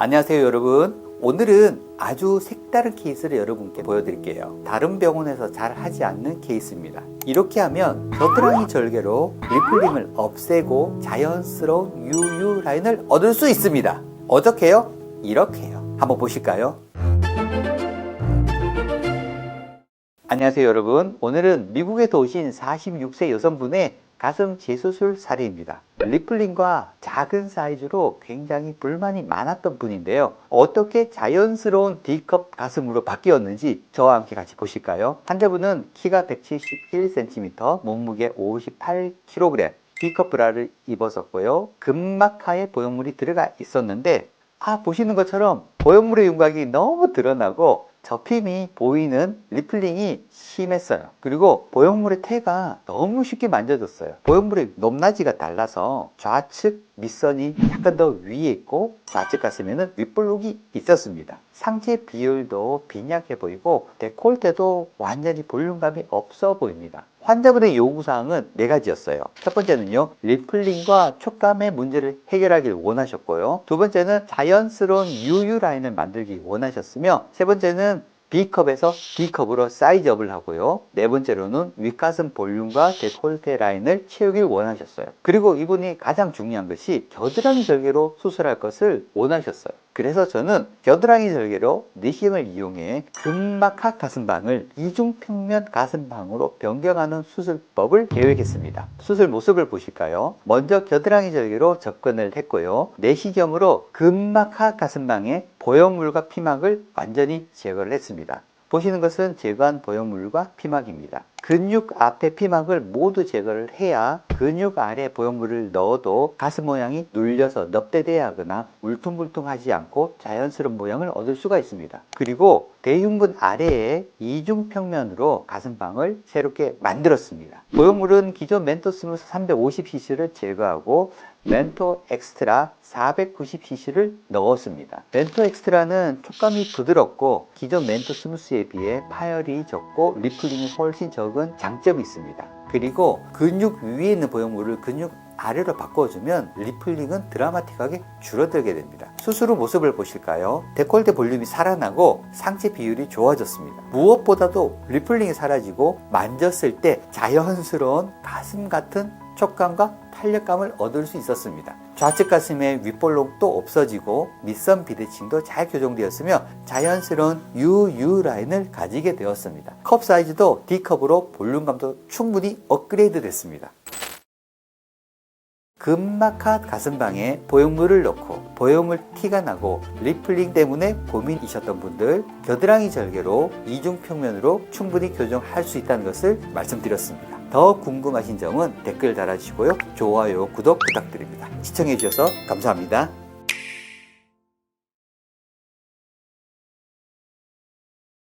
안녕하세요 여러분. 오늘은 아주 색다른 케이스를 여러분께 보여드릴게요. 다른 병원에서 잘 하지 않는 케이스입니다. 이렇게 하면 겨드랑이 절개로 리플링을 없애고 자연스러운 유유 라인을 얻을 수 있습니다. 어떻게요? 이렇게요. 한번 보실까요? 안녕하세요 여러분. 오늘은 미국에서 오신 46세 여성분의 가슴 재수술 사례입니다 리플링과 작은 사이즈로 굉장히 불만이 많았던 분인데요. 어떻게 자연스러운 D컵 가슴으로 바뀌었는지 저와 함께 같이 보실까요? 환자분은 키가 171cm 몸무게 58kg D컵 브라를 입었었고요. 근막하에 보형물이 들어가 있었는데 아 보시는 것처럼 보형물의 윤곽이 너무 드러나고 접힘이 보이는 리플링이 심했어요. 그리고 보형물의 태가 너무 쉽게 만져졌어요. 보형물의 높낮이가 달라서 좌측 밑선이 약간 더 위에 있고 좌측 가슴에는 윗볼록이 있었습니다. 상체 비율도 빈약해 보이고 데콜테도 완전히 볼륨감이 없어 보입니다. 환자분의 요구사항은 네 가지였어요. 첫 번째는요, 리플링과 촉감의 문제를 해결하길 원하셨고요. 두 번째는 자연스러운 유유 라인을 만들기 원하셨으며, 세 번째는 B컵에서 D컵으로 사이즈업을 하고요. 네 번째로는 윗가슴 볼륨과 데콜테 라인을 채우길 원하셨어요. 그리고 이분이 가장 중요한 것이 겨드랑이 절개로 수술할 것을 원하셨어요. 그래서 저는 겨드랑이 절개로 니힘을 이용해 근막하 가슴방을 이중평면 가슴방으로 변경하는 수술법을 계획했습니다. 수술 모습을 보실까요? 먼저 겨드랑이 절개로 접근을 했고요. 내시경으로 근막하 가슴방에 보형물과 피막을 완전히 제거를 했습니다. 보시는 것은 제거한 보형물과 피막입니다. 근육 앞에 피막을 모두 제거를 해야 근육 아래 보형물을 넣어도 가슴 모양이 눌려서 넙대대하거나 울퉁불퉁하지 않고 자연스러운 모양을 얻을 수가 있습니다. 그리고 대흉근 아래에 이중평면으로 가슴방을 새롭게 만들었습니다. 보형물은 기존 멘토스무스 350cc를 제거하고 멘토 엑스트라 490cc를 넣었습니다. 멘토 엑스트라는 촉감이 부드럽고 기존 멘토 스무스에 비해 파열이 적고 리플링이 훨씬 적은 장점이 있습니다. 그리고 근육 위에 있는 보형물을 근육 아래로 바꿔주면 리플링은 드라마틱하게 줄어들게 됩니다. 후 모습을 보실까요? 데콜테 볼륨이 살아나고 상체 비율이 좋아졌습니다. 무엇보다도 리플링이 사라지고 만졌을 때 자연스러운 가슴 같은 촉감과 탄력감을 얻을 수 있었습니다. 좌측 가슴의 윗볼록도 없어지고 밑선 비대칭도 잘 교정되었으며 자연스러운 UU 라인을 가지게 되었습니다. 컵 사이즈도 D컵으로 볼륨감도 충분히 업그레이드 됐습니다. 근막하 가슴방에 보형물을 넣고 보형물 티가 나고 리플링 때문에 고민이셨던 분들 겨드랑이 절개로 이중 평면으로 충분히 교정할 수 있다는 것을 말씀드렸습니다. 더 궁금하신 점은 댓글 달아주시고요. 좋아요, 구독 부탁드립니다. 시청해주셔서 감사합니다.